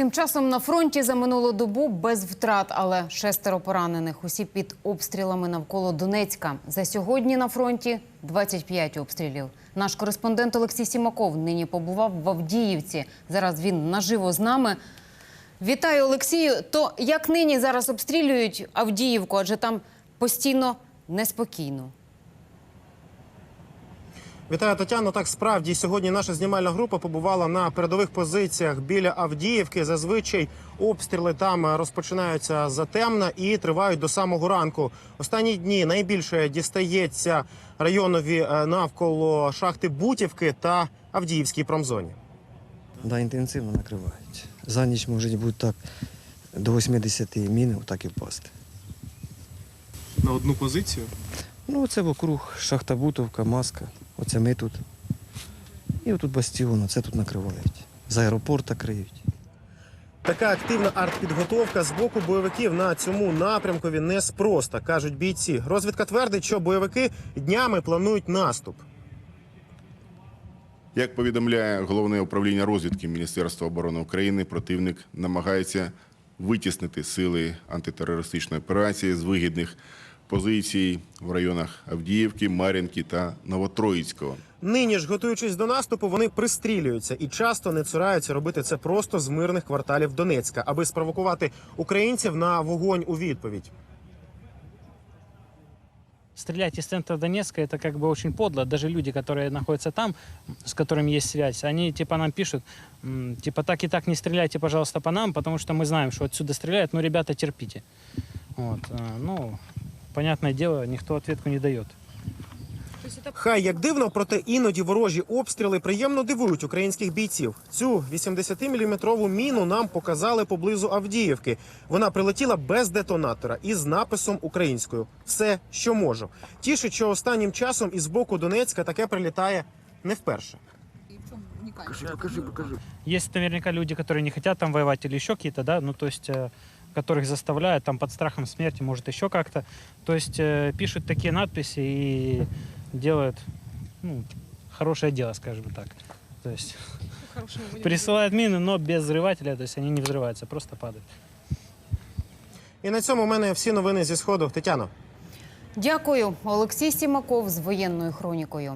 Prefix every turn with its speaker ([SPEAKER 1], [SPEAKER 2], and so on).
[SPEAKER 1] Тим часом на фронті за минулу добу без втрат, але шестеро поранених. Усі під обстрілами навколо Донецька. За сьогодні на фронті 25 обстрілів. Наш кореспондент Олексій Сімаков нині побував в Авдіївці. Зараз він наживо з нами. Вітаю, Олексію. То як нині зараз обстрілюють Авдіївку, адже там постійно неспокійно.
[SPEAKER 2] Вітаю, Тетяно. Так справді сьогодні наша знімальна група побувала на передових позиціях біля Авдіївки. Зазвичай обстріли там розпочинаються затемна і тривають до самого ранку. Останні дні найбільше дістається районові е, навколо шахти Бутівки та Авдіївській промзоні.
[SPEAKER 3] Да, інтенсивно накривають. За ніч може бути так до 80 мін так і впасти.
[SPEAKER 2] На одну позицію
[SPEAKER 3] Ну, це вокруг шахта Бутовка, маска. Оце ми тут. І отут бастіон, це тут накривають. З аеропорта криють.
[SPEAKER 2] така активна артпідготовка з боку бойовиків на цьому напрямкові неспроста, кажуть бійці. Розвідка твердить, що бойовики днями планують наступ.
[SPEAKER 4] Як повідомляє головне управління розвідки Міністерства оборони України, противник намагається витіснити сили антитерористичної операції з вигідних позицій в районах Авдіївки, Мар'їнки та Новотроїцького.
[SPEAKER 2] Нині ж, готуючись до наступу, вони пристрілюються і часто не цураються робити це просто з мирних кварталів Донецька, аби спровокувати українців на вогонь у відповідь.
[SPEAKER 5] Стрелять из центра Донецка это как бы очень подло. Даже люди, которые находятся там, с которыми есть связь, они типа нам пишут, м, типа так и так не стреляйте, пожалуйста, по нам, потому что мы знаем, что отсюда стреляют, но ребята терпите. Вот, э, ну, понятное дело, никто ответку не дает.
[SPEAKER 2] Хай як дивно, проте іноді ворожі обстріли приємно дивують українських бійців. Цю 80-мм міну нам показали поблизу Авдіївки. Вона прилетіла без детонатора і з написом українською все, що можу. Тішить, що останнім часом із боку Донецька таке прилітає не вперше. Покажи, покажи.
[SPEAKER 5] Есть наверняка люди, которые не хотят там воевать или еще какие-то, да, ну то есть, э, которых заставляют там под страхом смерти, может еще как-то. То есть э, пишут такие надписи и делают, ну, хорошее дело, скажем так. То есть присылают мины, но без взрывателя, то есть они не взрываются, просто падают.
[SPEAKER 2] І на цьому в мене всі новини зі сходу. Тетяно.
[SPEAKER 1] Дякую, Олексій Сімаков з воєнною хронікою.